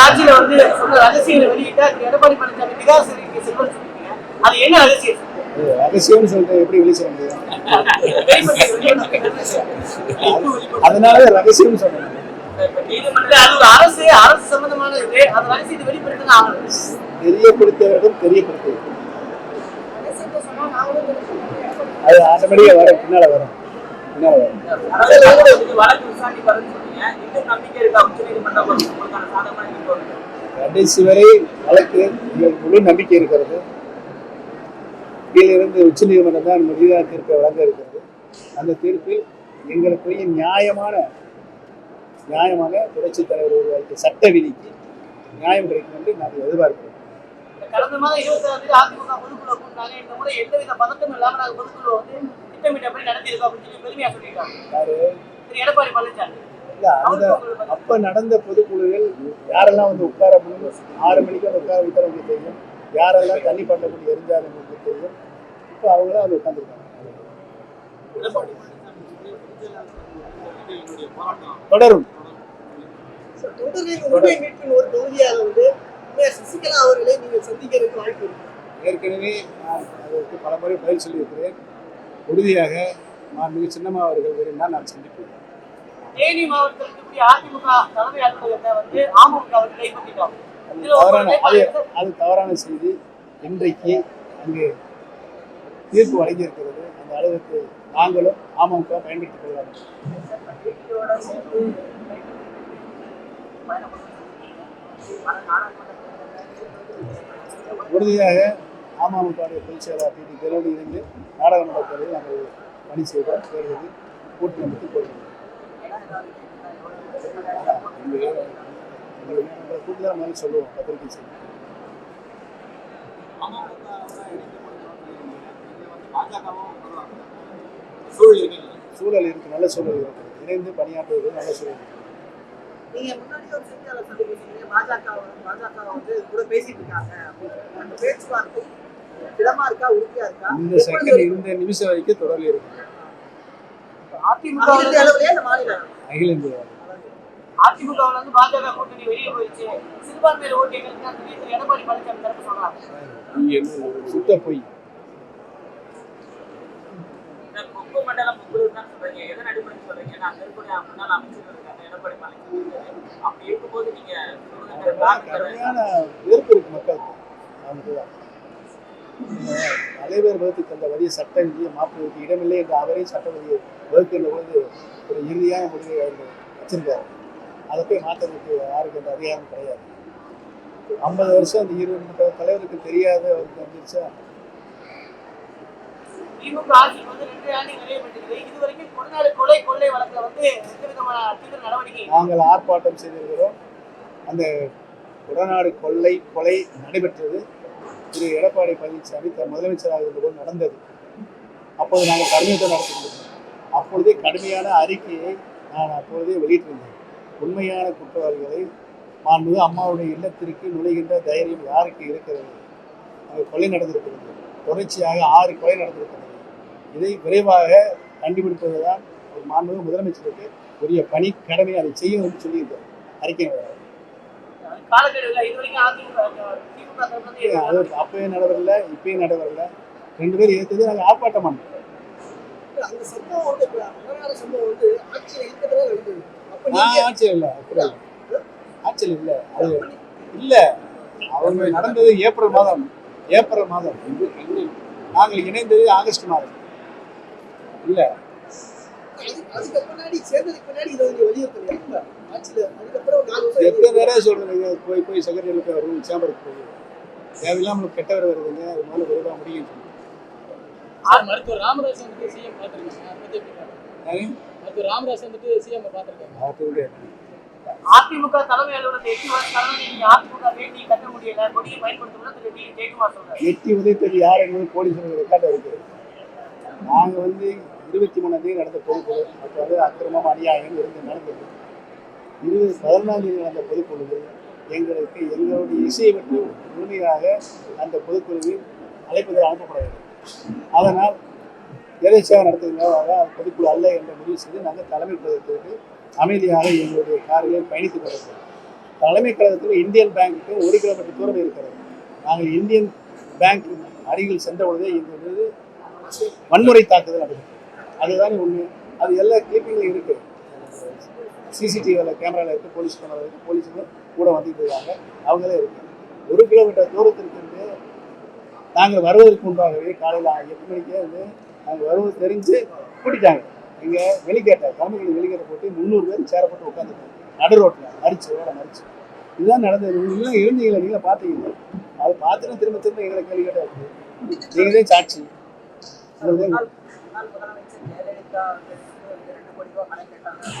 ஆட்சியில வந்து சொன்ன ரகசியங்களை வெளியிட்டா எடப்பாடி பழனிசாமி நிராசரிக்கு சொல்லிருக்கீங்க அது என்ன ரகசியம்? ரகசியம்னு சொல்லிட்டு எப்படி வெளியே சொல்ல முடியும் அதனால ரகசியம்னு சொன்னேன். இல்ல, அது ஒரு அரசு அரசு சம்பந்தமான இது அது ரகசியத்தை வெளிப்படுத்தினா ஆகணும் தெரியப்படுத்தவர்கள் தெரியப்படுத்துவது அது ஆட்டோமேட்டிக்கா வரும். பின்னால வரும். பின்னால வரும். தீர்ப்பு. கடைசி வரை வழக்கு முழு நம்பிக்கை இருக்கிறது. கீழிருந்து உச்ச நீதிமன்றம் தான் முடிவான தீர்ப்பை வழங்க இருக்கிறது. அந்த தீர்ப்பில் எங்களுக்குரிய நியாயமான நியாயமாக புரட்சித் தலைவர் உருவாக்கிய சட்ட விதிக்கு நியாயம் கிடைக்கும் என்று நாங்கள் எதிர்பார்க்கிறோம். கடந்த மாதம் இருபத்தாறு தேதி அதிமுக பொதுக்குழு கூட்டினாங்க இந்த முறை எந்தவித பதட்டமும் இல்லாம நாங்க பொதுக்குழு வந்து திட்டமிட்டபடி நடத்தியிருக்கோம் அப்படின்னு சொல்லி பெருமையா சொல்லியிருக்காங்க. திரு எடப்பாடி பழனிசாமி. இல்ல அந்த அப்ப நடந்த பொதுக்குழுவில் யாரெல்லாம் வந்து உட்கார முடியும்? ஆறு மணிக்கு வந்து உட்கார வைத்தால் உங்களுக்கு தெரியும். யாரெல்லாம் தண்ணி பண்ணக்கூடிய எரிஞ்சாலும் உங்களுக்கு தெரியும்? இப்போ அவங்களாம் வந்து உட்காந்துருக்காங்க தொடரும் ஏற்கனவே நான் அதற்கு பல முறை பதில் சொல்லியிருக்கிறேன். உறுதியாக மாண்புமிகு சின்னம்மா அவர்கள் விரும்பினால் நான் சந்திப்பேன். தேனி மாவட்டத்தில் இருக்கக்கூடிய அதிமுக தலைமை அலுவலகத்தை வந்து அமமுக கைப்பற்றிட்டோம் தவறான அது அது தவறான செய்தி. இன்றைக்கு அங்கு தீர்ப்பு வழங்கியிருக்கிறது. அந்த அலுவலகத்தை நாங்களும் அமமுக பயன்படுத்திக் கொள்ளலாம் உறுதியாக அமமுகவுடைய பொதுச் செயலாளர் டி டி இருந்து நாடாளுமன்ற தேர்தலில் நாங்கள் பணி செய்வோம் தேர்தலில் கூட்டணி அமைத்து போடுவோம் மாதிரி சொல்லுவோம் பத்திரிகை செய்தி சூழல் இருக்கு நல்ல சூழல் இருக்கு. இணைந்து பணியாற்றுவது நல்ல சூழல். நீங்க முன்னாடி ஒரு செய்தியாளர் சொன்னீங்க பாஜக பாஜக வந்து கூட பேசிட்டு இருக்காங்க. அந்த பேச்சுவார்த்தை திடமா இருக்கா உறுதியா இருக்கா? இந்த செகண்ட் இந்த நிமிஷம் வரைக்கும் தொடர்ந்து இருக்கு. அகில இந்திய அதிமுகவுல இருந்து பாஜக கூட்டணி வெளியே போயிடுச்சு. சிறுபான்மையில ஓட்டு எங்களுக்கு எடப்பாடி பழனிசாமி தரப்பு சொல்லலாம் சுத்த பொய். கொங்கு மண்டலம் தான் சொல்றீங்க. எதன் அடிப்படையில் சொல்றீங்க? நான் இருக்கக்கூடிய முன்னாள் அமைச்சர் இருக்காங்க எடப்பாடி பழனிசாமி. அப்படி இருக்கும்போது நீங்க எதிர்ப்பு இருக்கு மக்களுக்கு. தலைவர் வகுத்து தந்த வரிய சட்ட விதியை மாற்றுவதற்கு இடமில்லை என்று அவரே சட்ட விதியை வகுக்கின்ற பொழுது ஒரு இறுதியான முடிவை அவர் வச்சிருக்காரு. அதை போய் மாற்றுறதுக்கு யாருக்கு அந்த அதிகாரம் கிடையாது. ஐம்பது வருஷம் அந்த இருபது தலைவருக்கு தெரியாத அவருக்கு வந்துருச்சா திமுக வந்து ரெண்டு ஆண்டு நிறைவேற்றிருக்குது இது வரைக்கும் கொடநாடு கொலை கொள்ளை வழக்குல வந்து எந்த விதமான தீவிர நடவடிக்கை. நாங்கள் ஆர்ப்பாட்டம் செய்திருக்கிறோம். அந்த உடநாடு கொள்ளை கொலை நடைபெற்றது. திரு எடப்பாடி பழனிசாமி த- முதலமைச்சராக இருந்தபோது நடந்தது. அப்போது நாங்கள் கடுமையத்தை நடத்திருந்தோம் அப்பொழுதே கடுமையான அறிக்கையை நான் அப்பொழுதே வெளியிட்டிருந்தேன். உண்மையான குற்றவாளிகளை மாண்பது அம்மாவுடைய இல்லத்திற்கு நுழைகின்ற தைரியம் யாருக்கு இருக்கிறது? அங்கே கொலை நடந்திருக்கிறது. தொடர்ச்சியாக ஆறு கொலை நடந்திருக்கிறது. இதை விரைவாக கண்டுபிடிப்பதுதான் ஒரு மாண்பு முதலமைச்சருக்கு உரிய பணி கடமை அதை செய்யும் என்று சொல்லியிருந்தார் அறிக்கை காலக்கெடுவில் இது வரைக்கும் அதிமுக திமுக தரப்புல இருந்து அது அப்பயும் நடைபெறல இப்பயும் நடைபெறல ரெண்டு பேரும் ஏற்றது நாங்கள் ஆர்ப்பாட்டம் பண்ணோம் அந்த சம்பவம் வந்து வரலாறு சம்பவம் வந்து ஆட்சியில இருக்கிறதா நடந்தது அப்ப நான் நீங்க ஆட்சியில் இல்லை அப்படி இல்லை. ஆட்சியில் இல்லை அது இல்லை. அவங்க நடந்தது ஏப்ரல் மாதம் ஏப்ரல் மாதம். நாங்கள் இணைந்தது ஆகஸ்ட் மாதம். இல்லை. அதுக்கு முன்னாடி சேர்ந்ததுக்கு முன்னாடி இதை நீங்க வலியுறுத்தலையா ஆட்சியில அதுக்கப்புறம் நாலு வருஷம் எத்தனை நேரம் சொல்றீங்க போய் போய் செக்ரட்டரிக்கு வரும் சேம்பருக்கு போய். தேவையில்லாம கெட்டவர் வருதுங்க. அது முதல்ல விரைவாக முடியும் மருத்துவர் ராமதாஸ் வந்துட்டு சிஎம் பார்த்துருக்காங்க. மருத்துவர் ராமதாஸ் வந்துட்டு சிஎம் பார்த்துருக்காங்க. பார்த்துக்கிட்டே அதிமுக தலைமை அலுவலகத்தை எட்டு நீங்க அதிமுக வேண்டி கட்ட முடியல. கொடியை பயன்படுத்தணும் திரு டி. ஜெயக்குமார் சொல்றாரு. எட்டி உதயத்தது யார் என்பது போலீஸ் ரெக்கார்டு இருக்குது நாங்கள் வந்து இருபத்தி மூணாம் தேதி நடந்த பொதுக்குழு அப்போ வந்து அக்கிரமம் அநியாயம் இருந்து நடந்தது இருபது பதினொன்றாம் தேதி நடந்த பொதுக்குழுவில் எங்களுக்கு எங்களுடைய இசையை பற்றி முழுமையாக அந்த பொதுக்குழுவில் அழைப்புகள் அனுப்பப்படவில்லை. அதனால் எதேச்சியாக நடத்துகிறதாக அது பொதுக்குழு அல்ல என்ற முடிவு செய்து நாங்கள் தலைமை பதவிக்கு அமைதியாக எங்களுடைய காரில் பயணித்துக் கொண்டிருக்கிறோம். தலைமை கழகத்தில் இந்தியன் பேங்க்கு ஒரு கிலோமீட்டர் தூரம் இருக்கிறது. நாங்கள் இந்தியன் பேங்க் அருகில் சென்ற பொழுதே எங்களுக்கு வன்முறை தாக்குதல் நடக்குது அதுதான் உண்மை அது எல்லா கிளிப்பிங்லையும் இருக்கு சிசிடிவியில் கேமராவில் இருக்குது போலீஸ் கேமரா இருக்குது போலீஸும் கூட வந்துட்டு இருக்காங்க அவங்களே இருக்கு ஒரு கிலோமீட்டர் தூரத்திற்கு வந்து நாங்கள் வருவதற்கு முன்பாகவே காலையில் எட்டு மணிக்கே வந்து நாங்கள் வருவது தெரிஞ்சு கூட்டிட்டாங்க இங்கே வெளிக்கேட்டை கம்பெனி வெளிக்கேட்ட போட்டு முந்நூறு பேர் சேரப்பட்டு போட்டு உட்காந்துருக்காங்க நடு ரோட்டில் மறிச்சு வேலை மறிச்சு இதுதான் நடந்தது நீங்களும் இருந்தீங்களா நீங்களே பார்த்தீங்க அது பார்த்துட்டு திரும்ப திரும்ப எங்களை கேள்வி கேட்டால் நீங்கள் சாட்சி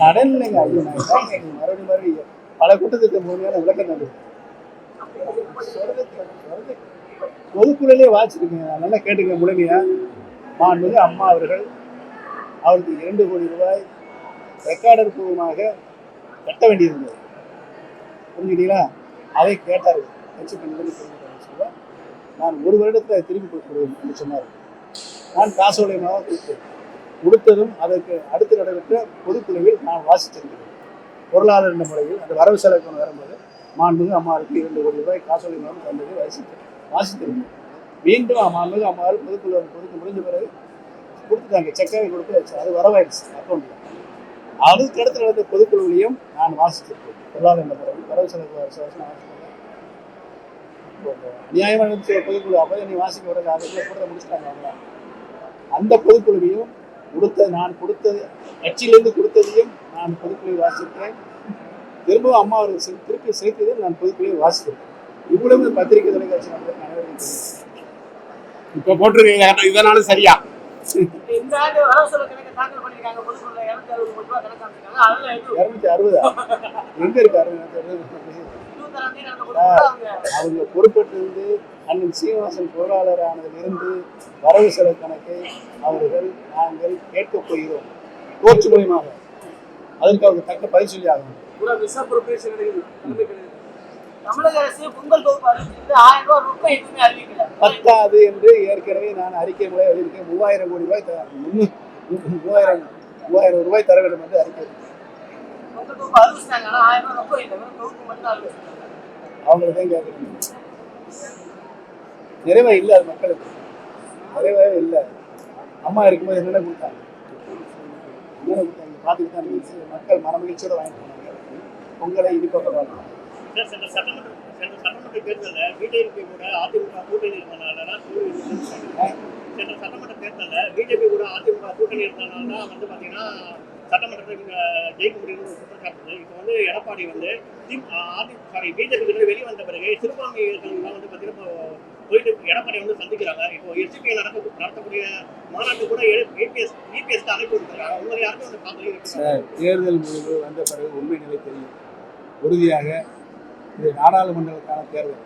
கடன் இல்லைங்க ஐயோ மறுபடி மறுபடி பல கூட்டத்திற்கு முழுமையான விளக்கம் தந்தது பொதுக்குழலே வாச்சிருக்கேன் நல்லா கேட்டுக்க முழுமையா மாண்புமிகு அம்மா அவர்கள் அவருக்கு இரண்டு கோடி ரூபாய் ரெக்கார்டர் பூர்வமாக கட்ட வேண்டியிருந்தது புரிஞ்சுக்கிட்டீங்களா அதை கேட்டார்கள் கட்சி பெண்கள் சொல்ல நான் ஒரு வருடத்தில் திரும்பி திருப்பி கொடுக்கிறேன் என்று சொன்னார். நான் காசோலயமாக கொடுத்தேன். கொடுத்ததும் அதற்கு அடுத்து நடைபெற்ற பொதுக்குழுவில் நான் வாசித்திருக்கிறேன். பொருளாதார என்ற முறையில் அந்த வரவு செலவு வரும்போது மாண்புமிகு அம்மாவுக்கு இரண்டு கோடி ரூபாய் காசோலை மூலம் தந்தது வாசித்து வாசித்திருந்தேன் மீண்டும் மாண்புமிகு அம்மாவால் பொதுக்குழு பொதுக்கு முடிஞ்ச பிறகு கொடுத்துட்டாங்க. செக்காவை கொடுத்து வச்சு அது வரவாயிடுச்சு அக்கௌண்ட்டில் அதுக்கு அடுத்து நடந்த பொதுக்குழுவிலையும் நான் வாசித்திருக்கேன் பொருளாதார என்ற முறையில் வரவு செலவு வருஷம் நியாயமான பொதுக்குழு அப்போ நீ வாசிக்க விட அதை கூட முடிச்சிட்டாங்க அந்த பொதுக்குழுவையும் கொடுத்த நான் கொடுத்தது கட்சியிலிருந்து கொடுத்ததையும் நான் பொதுக்குழுவை வாசிக்கிறேன். திரும்பவும் அம்மா அவர்கள் செ- திருப்பி சேர்த்ததையும் நான் பொதுக்குழுவை வாசிக்கிறேன். இவ்வளவு பத்திரிகை தொலைக்காட்சி அனைவருக்கும் தெரியும். இப்ப போட்டிருக்கீங்க இதனாலும் சரியா? இந்த ஆண்டு வரவு கணக்கு தாக்கல் பண்ணிருக்காங்க பொதுக்குழுல இருநூத்தி அறுபதா எங்க இருக்கு அறுபது இருபத்தாறாம் தேதி நடந்த பொதுக்குழுல அவங்க பொறுப்பேற்றிருந்து அண்ணன் சீனிவாசன் பொருளாளர் ஆனதிலிருந்து வரவு செலவு கணக்கை அவர்கள் நாங்கள் கேட்கப் போகிறோம். கோர்ட் மூலியமாக. அதற்கு அவங்க தக்க பதில் சொல்லி ஆகணும் பத்தாது என்று ஏற்கனவே நான் அறிக்கை முறை எழுதியிருக்கேன். மூவாயிரம் கோடி ரூபாய் மூவாயிரம் மூவாயிரம் ரூபாய் தர வேண்டும் என்று அறிக்கை. அவங்களுக்கு தான் கேட்கணும் நிறைவே இல்லை அது மக்களுக்கு. நிறைவே இல்லை. அம்மா இருக்கும்போது என்னென்ன கொடுத்தாங்க? என்னென்ன கொடுத்தாங்க? பார்த்துட்டு தான் இருந்துச்சு. மக்கள் மனமகிழ்ச்சியோட வாங்கிட்டு போனாங்க. பொங்கலை இனிப்பாக சென்ற சட்டமன்ற தேர்தலில் பிஜேபி கூட அதிமுக கூட்டணி இருந்தனால சட்டமன்ற தேர்தலில் பிஜேபி கூட அதிமுக கூட்டணி இருந்தனால தான் வந்து பார்த்தீங்கன்னா சட்டமன்றத்தை ஜெயிக்க முடியும்னு ஒரு குற்றச்சாட்டு இப்போ வந்து எடப்பாடி வந்து தி- சாரி பிஜேபி வெளிவந்த வந்த பிறகு சிறுபான்மையினர்கள்லாம் வந்து பார்த்தீங்கன்னா இப்போ போயிட்டு எடப்பாடி வந்து சந்திக்கிறாங்க. இப்போ எஸ்பிஐ நடக்க நடத்தக்கூடிய மாநாட்டு கூட ஏபிஎஸ் இபிஎஸ் அழைப்பு கொடுத்துருக்காங்க உங்களை யாருக்கும் வந்து பார்க்கல தேர்தல் முடிவு வந்த பிறகு உண்மை நிலை தெரியும். உறுதியாக இது நாடாளுமன்றத்துக்கான தேர்தல்.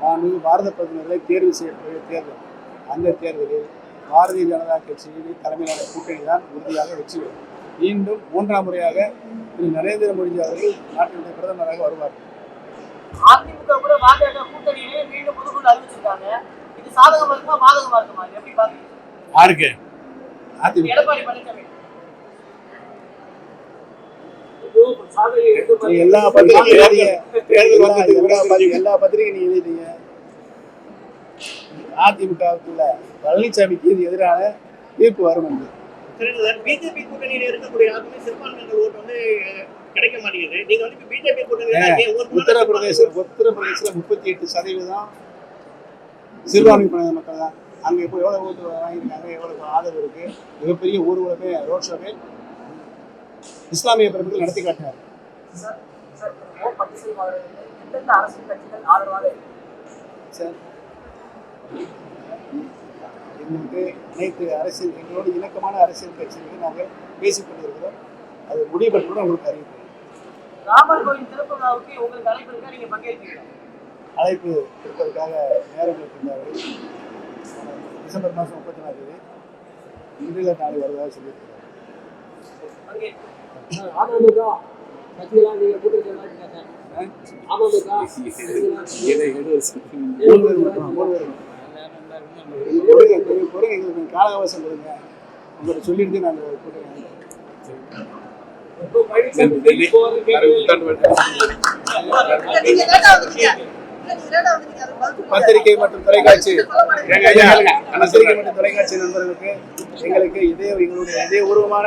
நான் பாரத பிரதிநிதிகளை தேர்வு செய்யக்கூடிய தேர்தல். அந்த தேர்தலில் பாரதிய ஜனதா கட்சியின் தலைமையிலான கூட்டணி தான் உறுதியாக வெற்றி பெறும். மீண்டும் மூன்றாம் முறையாக திரு நரேந்திர மோடி அவர்கள் நாட்டினுடைய பிரதமராக வருவார். அதிமுக கூட பாஜக கூட்டணியிலே மீண்டும் பொதுக்குழு அறிவிச்சிருக்காங்க. இது சாதகமா இருக்குமா பாதகமா இருக்குமா? எப்படி பாக்குறீங்க? யாருக்கு? அதிமுக. எடப்பாடி பழனிசாமி. எல்லா பத்திரிகையும். தேர்தல் எல்லா- வந்ததுக்கு எல்லா பத்திரிகையும் நீங்க எழுதிங்க அதிமுகவுக்குள்ள பழனிசாமிக்கு இது எதிரான தீர்ப்பு வரும் என்று சரி பிஜேபி கூட்டணியில இருக்கக்கூடிய யாருக்குமே சிறுபான்மையினர் ஓட்டு வந்து கிடைக்க மாட்டேங்குது. நீங்க வந்து பிஜேபி முன்னாடி உத்தரப்பிரதேச உத்தரப்பிரதேசத்தில் முப்பத்தி எட்டு சதவீதம் சிறுபான்மை மக்கள் தான். அங்க இப்போ எவ்வளவு ஓட்டு வாங்கியிருக்காங்க எவ்வளவு ஆதரவு இருக்கு மிகப்பெரிய ஊர்வலமே ரோட் ஷோவே இஸ்லாமிய பிரமுகர்கள் நடத்தி காட்டினார் சார். கட்சிகள் எங்களுக்கு அனைத்து அரசியல் எங்களோடு இணக்கமான அரசியல் கட்சிகளுக்கு நாங்கள் பேசிக் கொண்டிருக்கிறோம். அது முடிவுபட்டு உங்களுக்கு அறிவிப்போம் ராமர் கோயில் திறப்பு விழாவுக்கு உங்களுக்கு அழைப்பு இருக்கா நீங்க அழைப்பு கொடுப்பதற்காக நேரம் இருக்கின்றார்கள் டிசம்பர் மாதம் முப்பத்தி நாலு தேதி இன்றைய நாளை வருவதாக சொல்லியிருக்கிறார். பங்கேற்பீங்க கொடுங்க கொடுங்க எங்களுக்கு கால அவகாசம் கொடுங்க. உங்களை சொல்லிட்டு நாங்கள் கொடுக்குறேன். பத்திரிகை மற்றும் தொலைக்காட்சி. பத்திரிகை மற்றும் தொலைக்காட்சி நண்பர்களுக்கு எங்களுக்கு இதே எங்களுடைய இதே உருவமான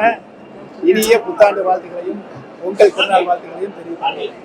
இனிய புத்தாண்டு வாழ்த்துக்களையும் உங்கள் பிறநாள் வாழ்த்துக்களையும் தெரிவித்துள்ளேன்